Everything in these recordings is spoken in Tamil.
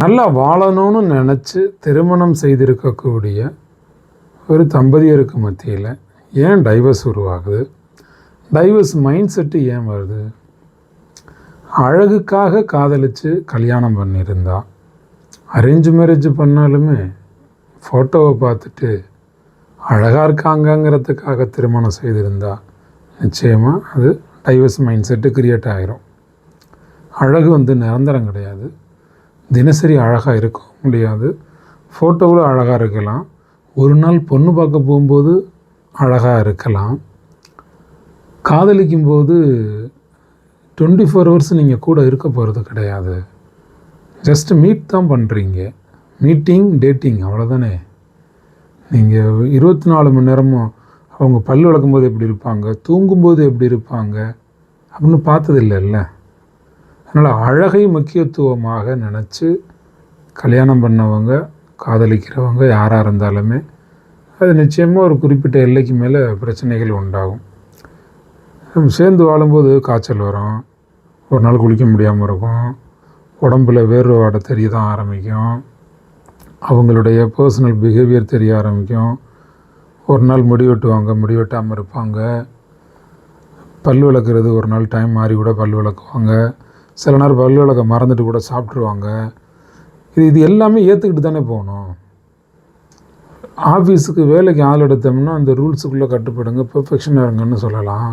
நல்லா வாழணும்னு நினச்சி திருமணம் செய்திருக்கக்கூடிய ஒரு தம்பதியருக்கு மத்தியில் ஏன் டைவர்ஸ் உருவாகுது? டைவர்ஸ் மைண்ட் செட்டு ஏன் வருது? அழகுக்காக காதலித்து கல்யாணம் பண்ணியிருந்தா அரேஞ்ச் மேரேஜ் பண்ணாலுமே ஃபோட்டோவை பார்த்துட்டு அழகாக இருக்காங்கங்கிறதுக்காக திருமணம் செய்திருந்தா நிச்சயமாக அது டைவர்ஸ் மைண்ட் செட்டு க்ரியேட் ஆகிரும் அழகு வந்து நிரந்தரம் கிடையாது. தினசரி அழகாக இருக்க முடியாது. ஃபோட்டோவில் அழகாக இருக்கலாம். ஒரு நாள் பொண்ணு பார்க்க போகும்போது அழகாக இருக்கலாம். காதலிக்கும் போது டுவெண்ட்டி ஃபோர் ஹவர்ஸ் நீங்கள் கூட இருக்க போகிறது கிடையாது. ஜஸ்ட் மீட் தான் பண்ணுறீங்க மீட்டிங் டேட்டிங் அவ்வளோதானே நீங்கள் இருபத்தி நாலு மணி நேரமும் அவங்க பல் விளக்கும்போது எப்படி இருப்பாங்க? தூங்கும்போது எப்படி இருப்பாங்க? அப்படின்னு பார்த்ததில்லைல்ல. அதனால் அழகை முக்கியத்துவமாக நினச்சி கல்யாணம் பண்ணவங்க காதலிக்கிறவங்க யாராக இருந்தாலுமே அது நிச்சயமாக ஒரு குறிப்பிட்ட எல்லைக்கு மேலே பிரச்சனைகள் உண்டாகும். நம்ம சேர்ந்து வாழும்போது காய்ச்சல் வரும் ஒரு நாள் குளிக்க முடியாமல் இருக்கும் உடம்புல வேர்வை வாட தெரிய தான் ஆரம்பிக்கும் அவங்களுடைய பர்சனல் பிஹேவியர் தெரிய ஆரம்பிக்கும். ஒரு நாள் முடி வெட்டுவாங்க முடி வெட்டாமல் இருப்பாங்க. பல் விளக்குறது ஒரு நாள் டைம் மாறி கூட பல் விளக்குவாங்க. சில நேரம் பல் மறந்துட்டு கூட சாப்பிட்ருவாங்க இது இது எல்லாமே ஏற்றுக்கிட்டு தானே போகணும். ஆஃபீஸுக்கு வேலைக்கு ஆள் எடுத்தோம்னா அந்த ரூல்ஸுக்குள்ளே கட்டுப்படுங்க பெர்ஃபெக்ஷனாக இருங்கன்னு சொல்லலாம்.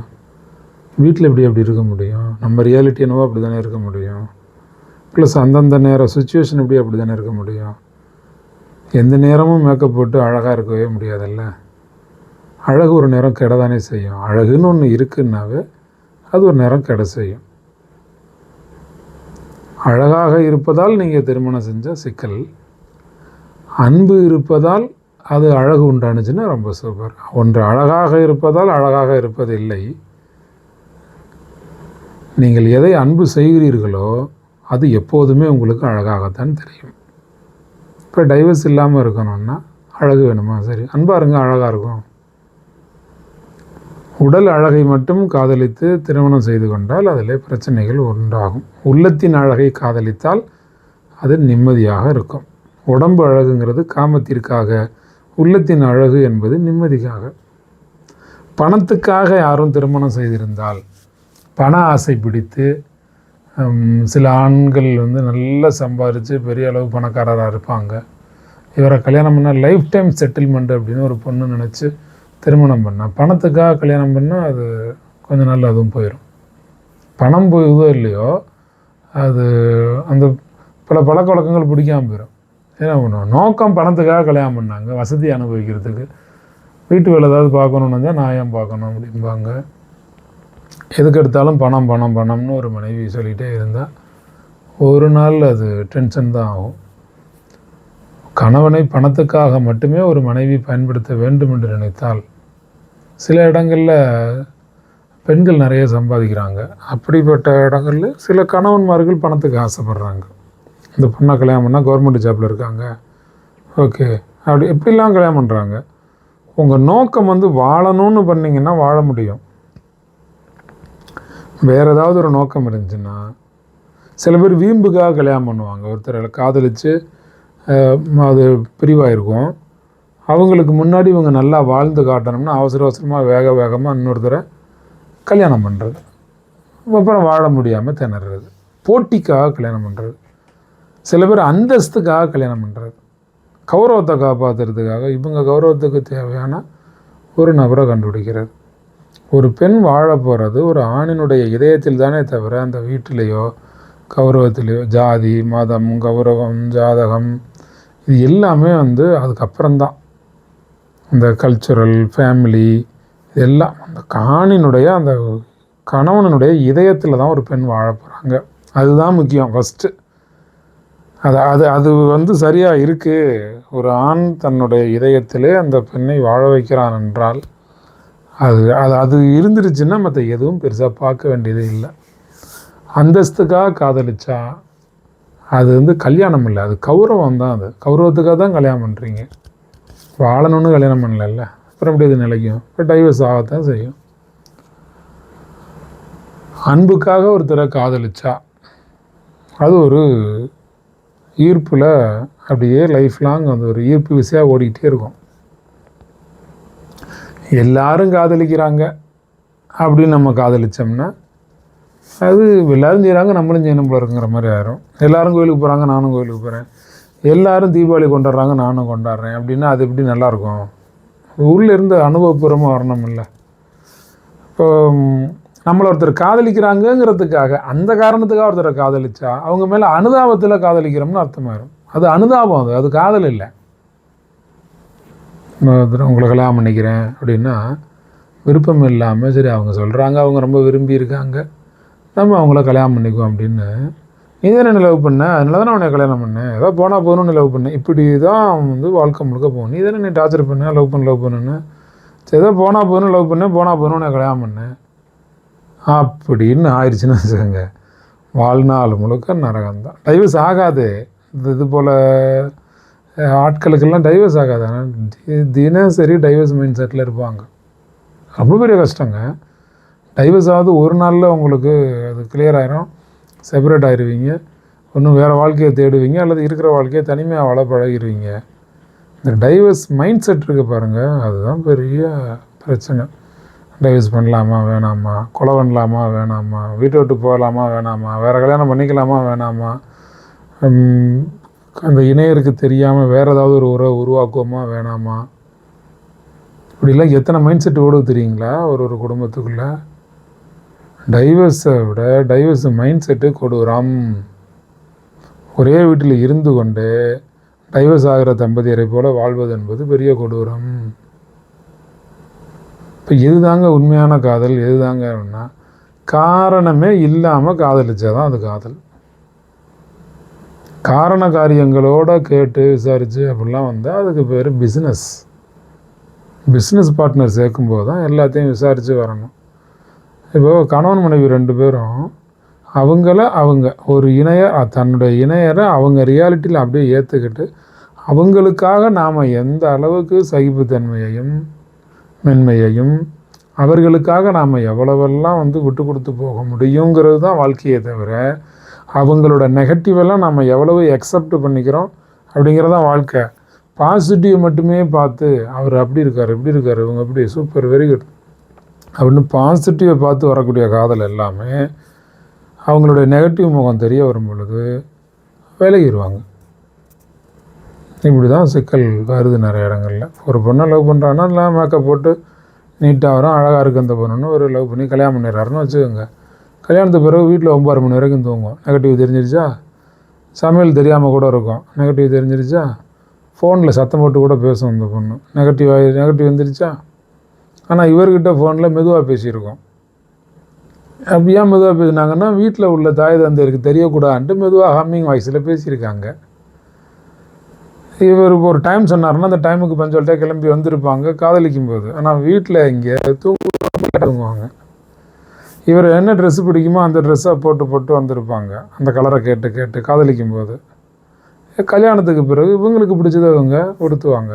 வீட்டில் எப்படி அப்படி இருக்க முடியும்? நம்ம ரியாலிட்டி என்னவோ அப்படி தானே இருக்க முடியும். ப்ளஸ் அந்தந்த நேரம் சுச்சுவேஷன் எப்படி அப்படி தானே இருக்க முடியும். எந்த நேரமும் மேக்கப் போட்டு அழகாக இருக்கவே முடியாதல்ல. அழகு ஒரு நேரம் கெட தானே செய்யும். அழகுன்னு ஒன்று இருக்குன்னாவே அது ஒரு நேரம் கெட செய்யும். அழகாக இருப்பதால் நீங்கள் திருமணம் செஞ்சால் சிக்கல். அன்பு இருப்பதால் அது அழகு உண்டானுச்சுன்னா ரொம்ப சூப்பர். ஒன்று அழகாக இருப்பதால் அழகாக இருப்பதில்லை. நீங்கள் எதை அன்பு செய்கிறீர்களோ அது எப்போதுமே உங்களுக்கு அழகாகத்தான் தெரியும். இப்போ டைவர்ஸ் இல்லாமல் இருக்கணும்னா அழகு வேணுமா? சரி அன்பாக இருங்க அழகாக இருக்கும். உடல் அழகை மட்டும் காதலித்து திருமணம் செய்து கொண்டால் அதில் பிரச்சனைகள் உண்டாகும். உள்ளத்தின் அழகை காதலித்தால் அது நிம்மதியாக இருக்கும். உடம்பு அழகுங்கிறது காமத்திற்காக உள்ளத்தின் அழகு என்பது நிம்மதிக்காக. பணத்துக்காக யாரும் திருமணம் செய்திருந்தால் பண ஆசை பிடித்து சில ஆண்கள் வந்து நல்லா சம்பாரித்து பெரிய அளவு பணக்காரராக இருப்பாங்க. இவரை கல்யாணம் பண்ணால் லைஃப் டைம் செட்டில்மெண்ட் அப்படின்னு ஒரு பொண்ணு நினச்சி திருமணம் பண்ணால் பணத்துக்காக கல்யாணம் பண்ணால் அது கொஞ்சம் நாள் அதுவும் போயிடும் பணம் போகுதோ இல்லையோ அது அந்த பல பழக்க வழக்கங்கள் பிடிக்காமல் போயிடும் என்ன பண்ணுவோம் நோக்கம் பணத்துக்காக கல்யாணம் பண்ணாங்க வசதி அனுபவிக்கிறதுக்கு. வீட்டு வேலை ஏதாவது பார்க்கணுன்னு தான் நான் ஏன் பார்க்கணும் அப்படிம்பாங்க. எதுக்கு எடுத்தாலும் பணம் பணம் பணம்னு ஒரு மனைவி சொல்லிகிட்டே இருந்தால் ஒரு நாள் அது டென்ஷன் தான் ஆகும். கணவனை பணத்துக்காக மட்டுமே ஒரு மனைவி பயன்படுத்த வேண்டும் என்று நினைத்தால் சில இடங்களில் பெண்கள் நிறைய சம்பாதிக்கிறாங்க. அப்படிப்பட்ட இடங்களில் சில கணவன்மார்கள் பணத்துக்கு ஆசைப்படுறாங்க. இந்த பொண்ணை கல்யாணம் பண்ணால் கவர்மெண்ட் ஜாப்பில் இருக்காங்க. ஓகே. அப்படி எப்படிலாம் கல்யாணம் பண்ணுறாங்க உங்கள் நோக்கம் வந்து வாழணும்னு பண்ணிங்கன்னா வாழ முடியும். வேறு ஏதாவது ஒரு நோக்கம் இருந்துச்சுன்னா சில பேர் வீம்புக்காக கல்யாணம் பண்ணுவாங்க. ஒருத்தரை காதலித்து அது பிரிவாயிருக்கும். அவங்களுக்கு முன்னாடி இவங்க நல்லா வாழ்ந்து காட்டணும்னா அவசர அவசரமாக வேக வேகமாக இன்னொருத்தரை கல்யாணம் பண்ணுறது அப்புறம் வாழ முடியாமல் திணறது. போட்டிக்காக கல்யாணம் பண்ணுறது சில பேர் அந்தஸ்துக்காக கல்யாணம் பண்ணுறது கௌரவத்தை காப்பாற்றுறதுக்காக இவங்க கௌரவத்துக்கு தேவையான ஒரு நபரை கண்டுபிடிக்கிறது. ஒரு பெண் வாழ போகிறது ஒரு ஆணினுடைய இதயத்தில் தானே தவிர அந்த வீட்டிலேயோ கௌரவத்திலேயோ ஜாதி மதம் கௌரவம் ஜாதகம் இது எல்லாமே வந்து அதுக்கப்புறம்தான். இந்த கல்ச்சுரல் ஃபேமிலி இதெல்லாம். அந்த காணினுடைய அந்த கணவனுடைய இதயத்தில் தான் ஒரு பெண் வாழ போகிறாங்க அதுதான் முக்கியம் ஃபஸ்ட்டு அது அது அது வந்து சரியாக இருக்குது ஒரு ஆண் தன்னுடைய இதயத்திலே அந்த பெண்ணை வாழ வைக்கிறான் என்றால் அது அது அது இருந்துருச்சுன்னா மற்ற எதுவும் பெருசாக பார்க்க வேண்டியது இல்லை. அந்தஸ்துக்காக காதலிச்சா அது வந்து கல்யாணம் இல்லை. அது கௌரவம் தான் அது. கௌரவத்துக்காக தான் கல்யாணம் பண்ணுறீங்க வாழணும்னு கல்யாணம் பண்ணல அப்புறம் எப்படி இது நிலைக்கும்? இப்போ டைவர்ஸ் ஆகத்தான் செய்யும். அன்புக்காக ஒருத்தரை காதலிச்சா அது ஒரு ஈர்ப்பில் அப்படியே லைஃப் லாங் அந்த ஒரு ஈர்ப்பு விசையாக ஓடிக்கிட்டே இருக்கும். எல்லாரும் காதலிக்கிறாங்க அப்படின்னு நம்ம காதலிச்சோம்னா அது எல்லாரும் செய்கிறாங்க நம்மளும் செய்யணும் போல இருக்குங்கிற மாதிரி ஆயிரும். எல்லாரும் கோயிலுக்கு போகிறாங்க நானும் கோயிலுக்கு போகிறேன் எல்லாரும் தீபாவளி கொண்டாடுறாங்க நானும் கொண்டாடுறேன். அப்படின்னா அது எப்படி நல்லாயிருக்கும் உள்ளே இருந்து அனுபவபூர்வமாக வரணும் இல்லை. இப்போ நம்மளை ஒருத்தர் காதலிக்கிறாங்கங்கிறதுக்காக அந்த காரணத்துக்காக ஒருத்தரை காதலிச்சா அவங்க மேலே அனுதாபத்தில் காதலிக்கிறோம்னு அர்த்தமாயிரும். அது அனுதாபம் அது அது காதல் இல்லை. உங்களை கல்யாணம் பண்ணிக்கிறேன் அப்படின்னா விருப்பம் இல்லாமல் சரி அவங்க சொல்கிறாங்க அவங்க ரொம்ப விரும்பி இருக்காங்க. நம்ம அவங்கள கல்யாணம் பண்ணிக்குவோம் அப்படின்னு. நீ தானே என்ன லவ் பண்ண அதனால தான் உன்னை கல்யாணம் பண்ணேன். ஏதோ போனால் போகணும்னு லவ் பண்ணேன். இப்படி தான் வந்து வாழ்க்கை முழுக்க போகும். நீ தானே நீ டார்ச்சர் பண்ண லவ் பண்ண லவ் பண்ணுன்னு. சரி ஏதோ போனால் போகணும் லவ் பண்ணேன் போனால் போகணும் உன்னை கல்யாணம் பண்ணேன். அப்படின்னு ஆயிடுச்சுன்னு வச்சுக்கோங்க. வாழ்நாள் முழுக்க நரகம் தான் டைவர்ஸ் ஆகாது. இது இது போல் ஆட்களுக்கெல்லாம் டைவர்ஸ் ஆகாது. ஆனால் தினசரி டைவர்ஸ் மைண்ட் செட்டில் இருப்பாங்க. ரொம்ப பெரிய கஷ்டங்க. டைவர்ஸ் ஆகுது ஒரு நாளில் உங்களுக்கு அது கிளியர் ஆயிரும். செப்பரேட் ஆயிடுவீங்க ஒன்றும் வேறு வாழ்க்கையை தேடுவீங்க. அல்லது இருக்கிற வாழ்க்கையை தனிமையாக வாழ பழகிடுவீங்க இந்த டைவர்ஸ் மைண்ட் செட் இருக்கு பாருங்கள் அதுதான் பெரிய பிரச்சனை. டைவர்ஸ் பண்ணலாமா வேணாமா? கொலை பண்ணலாமா வேணாமா? வீட்டை விட்டு போகலாமா வேணாமா? வேறு கல்யாணம் பண்ணிக்கலாமா வேணாமா? அந்த இணையருக்கு தெரியாமல் வேறு ஏதாவது ஒரு உறவை உருவாக்குவோமா வேணாமா? இப்படிலாம் எத்தனை மைண்ட் செட் ஓடுது தெரியுங்களா? ஒரு ஒரு குடும்பத்துக்குள்ளே. டைவர்ஸை விட டைவர்ஸ் மைண்ட் செட்டு கொடூரம். ஒரே வீட்டில் இருந்து கொண்டு டைவர்ஸ் ஆகிற தம்பதியரை போல வாழ்வது என்பது பெரிய கொடூரம். இப்போ எதுதாங்க உண்மையான காதல் எதுதாங்க அப்படின்னா காரணமே இல்லாமல் காதலிச்சாதான் அது காதல். காரண காரியங்களோட கேட்டு விசாரித்து அப்படிலாம் வந்தால் அதுக்கு பேர் பிஸ்னஸ் பிஸ்னஸ் பார்ட்னர் சேர்க்கும்போது தான் எல்லாத்தையும் விசாரித்து வரணும். இப்போ கணவன் மனைவி ரெண்டு பேரும் அவங்கள அவங்க ஒரு இணைய தன்னுடைய இணையரை அவங்க ரியாலிட்டியில் அப்படியே ஏற்றுக்கிட்டு அவங்களுக்காக நாம் எந்த அளவுக்கு சகிப்புத்தன்மையையும் மென்மையையும் அவர்களுக்காக நாம் எவ்வளவெல்லாம் வந்து விட்டு கொடுத்து போக முடியுங்கிறது தான் வாழ்க்கையே தவிர அவங்களோட நெகட்டிவெல்லாம் நம்ம எவ்வளவு அக்செப்ட் பண்ணிக்கிறோம் அப்படிங்கிறதான் வாழ்க்கை. பாசிட்டிவ் மட்டுமே பார்த்து அவர் அப்படி இருக்கார் இப்படி இருக்கார் இவங்க அப்படி சூப்பர் வெரி குட் அப்படின்னு பாசிட்டிவை பார்த்து வரக்கூடிய காதல் எல்லாமே அவங்களுடைய நெகட்டிவ் முகம் தெரிய வரும் பொழுது விலகிடுவாங்க இப்படி தான் சிக்கல் வருது நிறைய இடங்களில். ஒரு பொண்ணை லவ் பண்ணுறான்னா எல்லாம் மேக்கப் போட்டு நீட்டாக வரும் அழகாக இருக்கு அந்த பொண்ணுன்னு ஒரு லவ் பண்ணி கல்யாணம் பண்ணிடுறாருன்னு வச்சுக்கோங்க. கல்யாணத்துக்கு பிறகு வீட்டில் ஒம்பது மணி வரைக்கும் தூங்கும். நெகட்டிவ் தெரிஞ்சிருச்சா? சமையல் தெரியாமல் கூட இருக்கும். நெகட்டிவ் தெரிஞ்சிருச்சா? ஃபோனில் சத்தம் போட்டு கூட பேசும் அந்த பொண்ணு. நெகட்டிவ் நெகட்டிவ் வந்துருச்சா? ஆனால் இவர்கிட்ட ஃபோனில் மெதுவாக பேசியிருக்கோம். அப்படி ஏன் மெதுவாக பேசினாங்கன்னா வீட்டில் உள்ள தாய் தந்தையருக்கு தெரியக்கூடாதுன்ட்டு மெதுவாக ஹம்மிங் வாய்ஸில் பேசியிருக்காங்க. இவர் இப்போ ஒரு டைம் சொன்னார்னா அந்த டைமுக்கு பஞ்சோல்ட்டே கிளம்பி வந்திருப்பாங்க காதலிக்கும் போது ஆனால் வீட்டில் இங்கே தூங்க தூங்குவாங்க. இவர் என்ன ட்ரெஸ்ஸு பிடிக்குமோ அந்த ட்ரெஸ்ஸை போட்டு போட்டு வந்திருப்பாங்க. அந்த கலரை கேட்டு கேட்டு காதலிக்கும் போது கல்யாணத்துக்கு பிறகு இவங்களுக்கு பிடிச்சதை இவங்க உடுத்துவாங்க.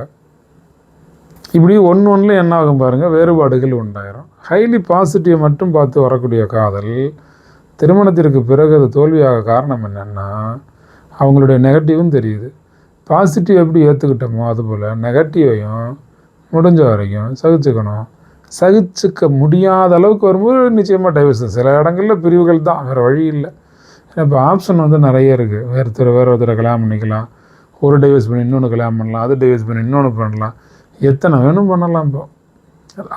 இப்படி ஒன்று ஒன்றில் என்ன ஆகும் பாருங்கள் வேறுபாடுகள் உண்டாயிரும். ஹைலி பாசிட்டிவ் மட்டும் பார்த்து வரக்கூடிய காதல் திருமணத்திற்கு பிறகு அது தோல்வியாக காரணம் என்னென்னா அவங்களுடைய நெகட்டிவும் தெரியுது. பாசிட்டிவ் எப்படி ஏற்றுக்கிட்டோமோ அதுபோல் நெகட்டிவையும் முடிஞ்ச வரைக்கும் சகிச்சுக்கணும். சகிச்சுக்க முடியாத அளவுக்கு வரும்போது நிச்சயமாக டைவர்ஸ் சில இடங்களில் பிரிவுகள் தான் வேறு வழி இல்லை. ஏன்னா இப்போ ஆப்ஷன் வந்து நிறைய இருக்குது வேறு ஒருத்தர் வேறு ஒருத்தரை கல்யாணம் பண்ணிக்கலாம். ஒரு டைவர்ஸ் பண்ணி இன்னொன்று கல்யாணம் பண்ணலாம். அது டைவர்ஸ் பண்ணி இன்னொன்று பண்ணலாம். எத்தனை வேணும் பண்ணலாம் இப்போ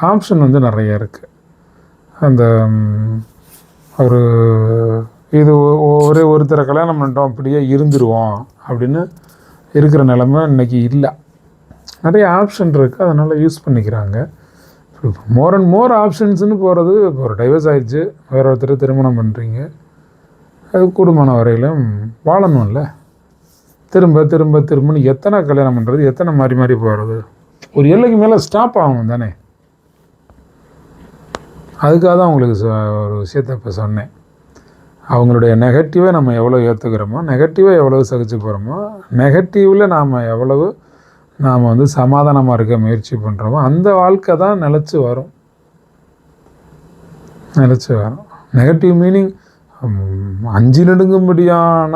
ஆப்ஷன் வந்து நிறைய இருக்குது அந்த ஒரு இது ஒ- ஒரே ஒருத்தரை கல்யாணம் பண்ணிட்டோம் அப்படியே இருந்துருவோம் அப்படின்னு இருக்கிற நிலமை இன்னைக்கு இல்லை. நிறைய ஆப்ஷன் இருக்குது அதனால் யூஸ் பண்ணிக்கிறாங்க. மோர் அண்ட் மோர் ஆப்ஷன்ஸ்னு போகிறது இப்போ ஒரு டைவர்ஸ் ஆகிடுச்சு வேற ஒருத்தர் திருமணம் பண்ணுறீங்க அது கூடுமான வரையிலும் வாழணும்ல. திரும்ப திரும்ப திரும்பன்னு எத்தனை கல்யாணம் பண்ணுறது எத்தனை மாறி மாறி போகிறது ஒரு எல்லைக்கு மேலே ஸ்டாப் ஆகணும் தானே? அதுக்காக தான் உங்களுக்கு ஒரு விஷயத்த இப்போ சொன்னேன். அவங்களுடைய நெகட்டிவை நம்ம எவ்வளோ ஏற்றுக்கிறோமோ நெகட்டிவை எவ்வளவு சகிச்சு போகிறோமோ நெகட்டிவில் நாம் எவ்வளவு நாம் வந்து சமாதானமாக இருக்க முயற்சி பண்ணுறோமோ அந்த வாழ்க்கை தான் நிலச்சி வரும். நிலச்சி வரும். நெகட்டிவ் மீனிங் அஞ்சு நடுங்கும்படியான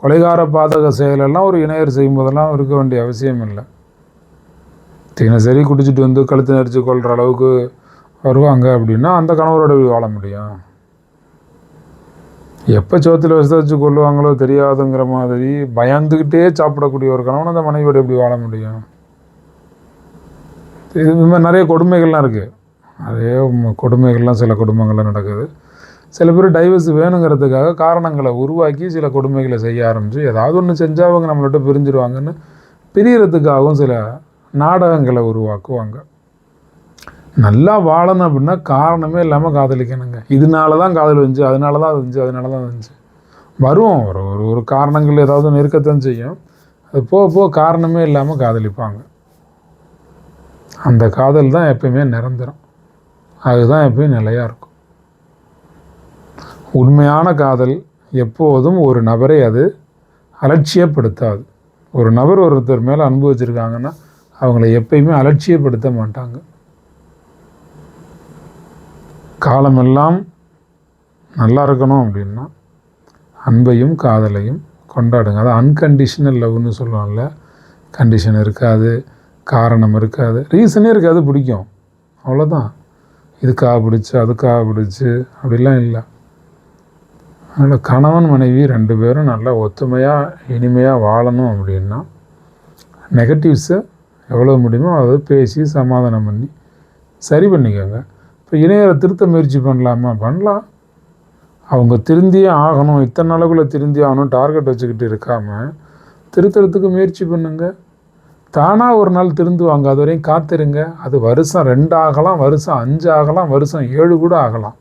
கொலைகார பாதக செயலெல்லாம் ஒரு இணையர் செய்யும்போதெல்லாம் இருக்க வேண்டிய அவசியம் இல்லை. தினசரி குடிச்சிட்டு வந்து கழுத்து நெரிச்சு கொள்கிற அளவுக்கு வருவாங்க அப்படின்னா அந்த கணவரோட வாழ முடியும். எப்போ சோத்தில் விசாரிச்சு கொள்ளுவாங்களோ தெரியாதுங்கிற மாதிரி பயந்துக்கிட்டே சாப்பிடக்கூடிய ஒரு கணவன் அந்த மனைவியோட எப்படி வாழ முடியும்? இது மாதிரி நிறைய கொடுமைகள்லாம் இருக்குது அதே கொடுமைகள்லாம் சில குடும்பங்கள்லாம் நடக்குது. சில பேர் டைவர்ஸ் வேணுங்கிறதுக்காக காரணங்களை உருவாக்கி சில கொடுமைகளை செய்ய ஆரம்பித்து ஏதாவது ஒன்று செஞ்சால் அவங்க நம்மள்ட்ட பிரிஞ்சிருவாங்கன்னு பிரியறதுக்காகவும் சில நாடகங்களை உருவாக்குவாங்க. நல்லா வாழணும் அப்படின்னா காரணமே இல்லாமல் காதலிக்கணுங்க. இதனால தான் காதல் வந்துச்சு அதனால தான் வந்துச்சு அதனால தான் வந்துச்சு. வரும் ஒரு ஒரு ஒரு காரணங்கள் ஏதாவது நெருக்கத்தான் செய்யும். அது போக போக காரணமே இல்லாமல் காதலிப்பாங்க. அந்த காதல் தான் எப்பயுமே நிரந்தரம். அதுதான் எப்பயும் நிலையாக இருக்கும். உண்மையான காதல் எப்போதும் ஒரு நபரை அது அலட்சியப்படுத்தாது. ஒரு நபர் ஒருத்தர் மேலே அனுபவிச்சிருக்காங்கன்னா அவங்கள எப்பயுமே அலட்சியப்படுத்த மாட்டாங்க காலமெல்லாம் நல்லா இருக்கணும் அப்படின்னா அன்பையும் காதலையும் கொண்டாடுங்க. அதான் அன்கண்டிஷனல் லவ்னு சொல்லுவாங்கல்ல. கண்டிஷன் இருக்காது காரணம் இருக்காது ரீசனே இருக்காது பிடிக்கும். அவ்வளோதான் இதுக்காக பிடிச்சி அதுக்காக பிடிச்சி அப்படிலாம் இல்லை. அதனால் கணவன் மனைவி ரெண்டு பேரும் நல்லா ஒத்துமையாக இனிமையாக வாழணும் அப்படின்னா நெகட்டிவ்ஸை எவ்வளோ முடியுமோ அதை பேசி சமாதானம் பண்ணி சரி பண்ணிக்கோங்க. இப்போ இணையரை திருத்த முயற்சி பண்ணலாமா? பண்ணலாம். அவங்க திருந்தியே ஆகணும். இத்தனை நாளுக்குள்ளே திருந்தி ஆகணும். டார்கெட் வச்சுக்கிட்டு இருக்காமல் திருத்தறதுக்கு முயற்சி பண்ணுங்க. தானாக ஒரு நாள் திருந்துவாங்க. அது வரையும் காத்திருங்க. அது வருஷம் ரெண்டு ஆகலாம் வருஷம் அஞ்சு ஆகலாம் வருஷம் ஏழு கூட ஆகலாம்.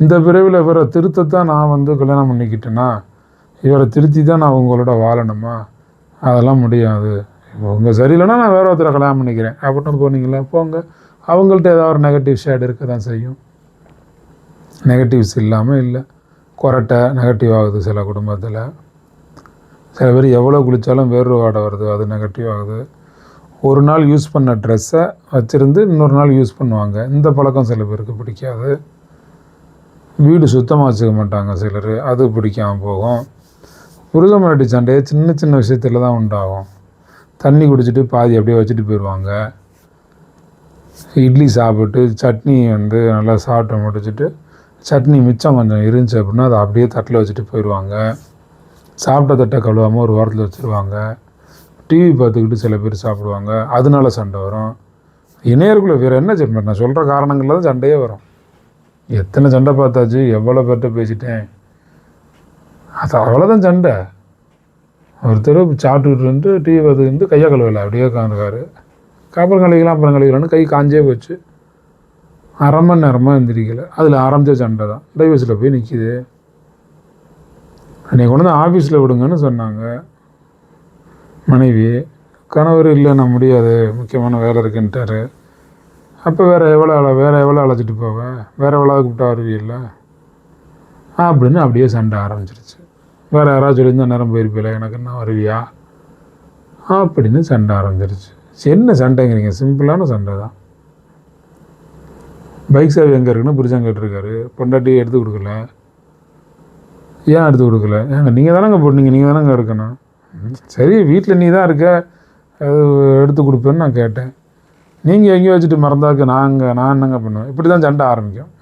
இந்த பிறவில் இவரை திருத்தத்தான் நான் வந்து கல்யாணம் பண்ணிக்கிட்டேன்னா இவரை திருத்தி தான் நான் உங்களோட வாழணுமா? அதெல்லாம் முடியாது. உங்கள் சரியில்லைன்னா நான் வேறு ஒருத்தரை கல்யாணம் பண்ணிக்கிறேன். அப்படின்னு போனீங்களா? போங்க. அவங்கள்ட்ட ஏதாவது ஒரு நெகட்டிவ் ஷேட் இருக்க தான் செய்யும். நெகட்டிவ்ஸ் இல்லாமல் இல்லை. கொரட்டை நெகட்டிவ் ஆகுது சில குடும்பத்தில். சில பேர் எவ்வளோ குளித்தாலும் வேறு வாடை வருது அது நெகட்டிவ் ஆகுது. ஒரு நாள் யூஸ் பண்ண ட்ரெஸ்ஸை வச்சுருந்து இன்னொரு நாள் யூஸ் பண்ணுவாங்க. இந்த பழக்கம் சில பேருக்கு பிடிக்காது. வீடு சுத்தமாக வச்சுக்க மாட்டாங்க சிலர். அது பிடிக்காமல் போகும். புருஷ மராட்டி சண்டையை சின்ன சின்ன விஷயத்தில் தான் உண்டாகும். தண்ணி குடிச்சிட்டு பாதி அப்படியே வச்சுட்டு போயிடுவாங்க இட்லி சாப்பிட்டு சட்னி வந்து நல்லா சாப்பிட்டு முடிச்சுட்டு சட்னி மிச்சம் கொஞ்சம் இருந்துச்சு அப்படின்னா அதை அப்படியே தட்டில் வச்சுட்டு போயிடுவாங்க சாப்பிட்ட தட்டை கழுவாமல் ஒரு வாரத்தில் வச்சுருவாங்க. டிவி பார்த்துக்கிட்டு சில பேர் சாப்பிடுவாங்க. அதனால சண்டை வரும். இணையர்களை வேறு என்ன சண்டை? நான் சொல்கிற காரணங்களில் தான் சண்டையே வரும். எத்தனை சண்டை பார்த்தாச்சு? எவ்வளோ பேர்கிட்ட பேசிட்டேன்? அது அவ்வளோதான் சண்டை. ஒருத்தர் சாப்பிட்டுக்கிட்டு இருந்து டிவி இருந்து கையை கழுவலை. அப்படியே உட்காந்துருக்காரு அப்புறம் கழுவிக்கலாம் அப்புறம் கழுவிக்கலாம்னு கை காஞ்சே போச்சு. அரை மணி நேரமாக எந்திரிக்கல. அதில் ஆரம்பித்த சண்டை தான். டைவர்ஸில் போய் நிற்கிது அன்றைக்கி கொண்டு வந்து ஆஃபீஸில் விடுங்கன்னு சொன்னாங்க. மனைவி கணவர் இல்லை நான் முடியாது. முக்கியமான வேலை இருக்குன்ட்டாரு. அப்போ வேறு எவ்வளோ அழ வேறு எவ்வளோ அழைச்சிட்டு போவேன் வேறு எவ்வளோ கூப்பிட்டா வருவீல்ல அப்படின்னு அப்படியே சண்டை ஆரம்பிச்சிருச்சு. வேறு யாராவது சொல்லியிருந்தா நேரம் போயிருப்பில்ல எனக்கு என்ன வருவியா? அப்படின்னு சண்டை ஆரம்பிச்சிருச்சு. சரி, என்ன சண்டைங்கிறீங்க? சிம்பிளான சண்டை தான். பைக் சேவை எங்கே இருக்குன்னு புரிஞ்சம் கேட்டிருக்காரு. பொண்டாட்டி எடுத்து கொடுக்கல. ஏன் எடுத்து கொடுக்கல? ஏங்க நீங்கள் தானேங்க போட்டீங்க நீங்கள் தானேங்க எடுக்கணும். சரி வீட்டில் நீ தான் இருக்க. அது எடுத்து கொடுப்பேன்னு நான் கேட்டேன். நீங்கள் எங்கேயோ வச்சுட்டு மறந்தாக்க நாங்கள் நான் என்னங்க பண்ணுவேன்? இப்படி தான் சண்டை ஆரம்பிக்கும்.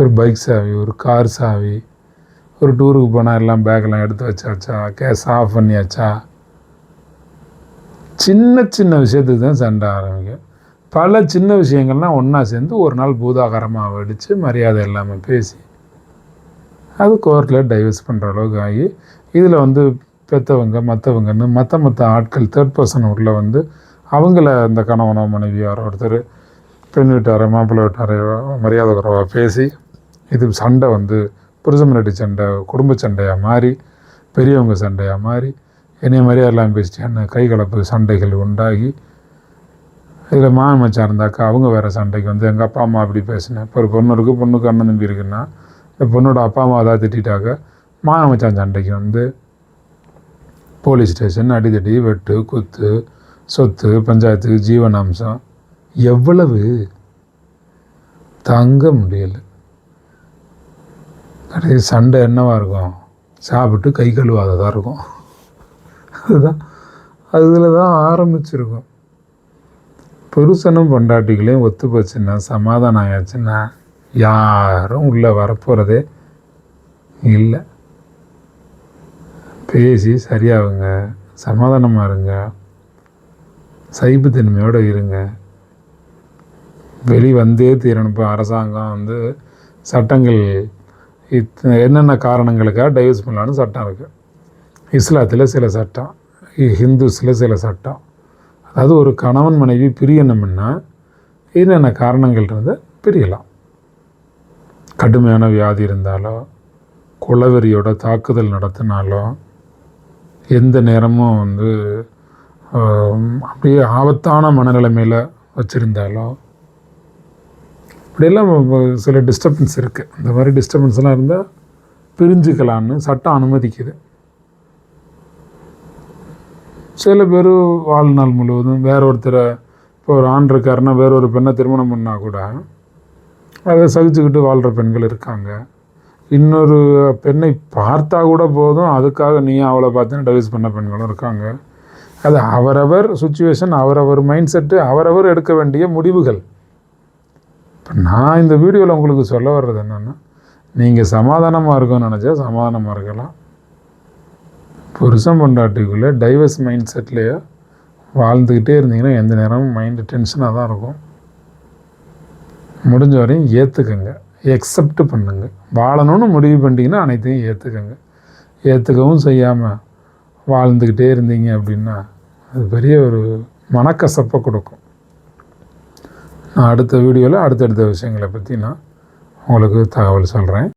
ஒரு பைக் சாவி ஒரு கார் சாவி ஒரு டூருக்கு போனால் எல்லாம் பேக்கெல்லாம் எடுத்து வச்சாச்சா? கேஸ் ஆஃப் பண்ணியாச்சா? சின்ன சின்ன விஷயத்துக்கு தான் சண்டை ஆரம்பிக்கும். பல சின்ன விஷயங்கள்லாம் ஒன்றா சேர்ந்து ஒரு நாள் பூதாகரமாக வெடித்து மரியாதை இல்லாமல் பேசி அது கோர்ட்டில் டைவர்ஸ் பண்ணுற அளவுக்கு ஆகி இதில் வந்து பெற்றவங்க மற்றவங்கன்னு மற்ற மற்ற ஆட்கள் தேர்ட் பர்சன் உள்ள வந்து அவங்கள அந்த கணவனோ மனைவியாரோ ஒருத்தர் பெண் வீட்டாரோ மாப்பிள்ளை வீட்டாரையோ மரியாதை குறைவாக பேசி இது சண்டை வந்து புருஷமனடி சண்டை குடும்ப சண்டையாக மாறி பெரியவங்க சண்டையாக மாறி என்னைய மாதிரி எல்லாம் பேசிட்டு கை கலப்பு சண்டைகள் உண்டாகி இதில் மாமன் இருந்தாக்கா அவங்க வேறு சண்டைக்கு வந்து எங்கள் அப்பா அம்மா அப்படி பேசினேன். இப்போ ஒரு பொண்ணு இருக்குது பொண்ணுக்கு அண்ணன் தம்பி இருக்குன்னா இந்த பொண்ணோட அப்பா அம்மா அதாவது திட்டாக்க மாமச்சான் சண்டைக்கு வந்து போலீஸ் ஸ்டேஷன் அடிதடி வெட்டு குத்து சொத்து பஞ்சாயத்துக்கு ஜீவனாம்சம் எவ்வளவு தாங்க முடியலை. கடைசி சண்டை என்னவாக இருக்கும்? சாப்பிட்டு கை கழுவாததாக இருக்கும். அதுதான். அதில் தான் ஆரம்பிச்சிருக்கும். புருஷனும் பொண்டாட்டிகளையும் ஒத்து போச்சுன்னா சமாதானம் ஆயாச்சுன்னா யாரும் உள்ளே வரப்போகிறதே இல்லை. பேசி சரியாகுங்க. சமாதானமாக இருங்க. சைப்புத்தன்மையோடு இருங்க. வெளி வந்தே தீரணும். இப்போ அரசாங்கம் வந்து சட்டங்கள் இத் என்னென்ன காரணங்களுக்காக டைவர்ஸ் பண்ணலான்னு சட்டம் இருக்குது இஸ்லாத்தில் சில சட்டம் ஹிந்துஸில் சில சட்டம். அதாவது ஒரு கணவன் மனைவி பிரியணும்னா என்னென்ன காரணங்கள் இருந்து பிரியலாம். கடுமையான வியாதி இருந்தாலோ குளவெறியோட தாக்குதல் நடத்தினாலோ எந்த நேரமும் வந்து அப்படியே ஆபத்தான மனநிலைமையில் வச்சுருந்தாலோ இப்படியெல்லாம் சில டிஸ்டர்பன்ஸ் இருக்குது இந்த மாதிரி டிஸ்டர்பன்ஸ்லாம் இருந்தால் பிரிஞ்சுக்கலான்னு சட்டம் அனுமதிக்குது. சில பேர் வாழ்நாள் முழுவதும் வேற ஒருத்தரை இப்போ ஒரு ஆண் இருக்காருன்னா வேற ஒரு பெண்ணை திருமணம் பண்ணால் கூட அதை சகிச்சுக்கிட்டு வாழ்கிற பெண்கள் இருக்காங்க. இன்னொரு பெண்ணை பார்த்தா கூட போதும் அதுக்காக நீ அவளை பார்த்துன்னு டைவர்ஸ் பண்ண பெண்களும் இருக்காங்க. அது அவரவர் சுச்சுவேஷன் அவரவர் மைண்ட் செட்டு அவரவர் எடுக்க வேண்டிய முடிவுகள். இப்போ நான் இந்த வீடியோவில் உங்களுக்கு சொல்ல வர்றது என்னென்னா நீங்கள் சமாதானமாக இருக்கும்னு நினச்சா சமாதானமாக இருக்கலாம். புருஷன் பொண்டாட்டிக்குள்ளே டைவர்ஸ் மைண்ட் செட்லேயே வாழ்ந்துக்கிட்டே இருந்தீங்கன்னா எந்த நேரமும் மைண்டு டென்ஷனாக தான் இருக்கும். முடிஞ்ச வரையும் ஏற்றுக்கங்க எக்ஸப்ட் பண்ணுங்க. வாழணும்னு முடிவு பண்ணிட்டீங்கன்னா அனைத்தையும் ஏற்றுக்கங்க ஏற்றுக்கவும் செய்யாமல் வாழ்ந்துக்கிட்டே இருந்தீங்க அப்படின்னா அது பெரிய ஒரு மனக்கசப்பை கொடுக்கும். அடுத்த வீடியோவில் அடுத்தடுத்த விஷயங்களை பற்றி நான் உங்களுக்கு தகவல் சொல்கிறேன்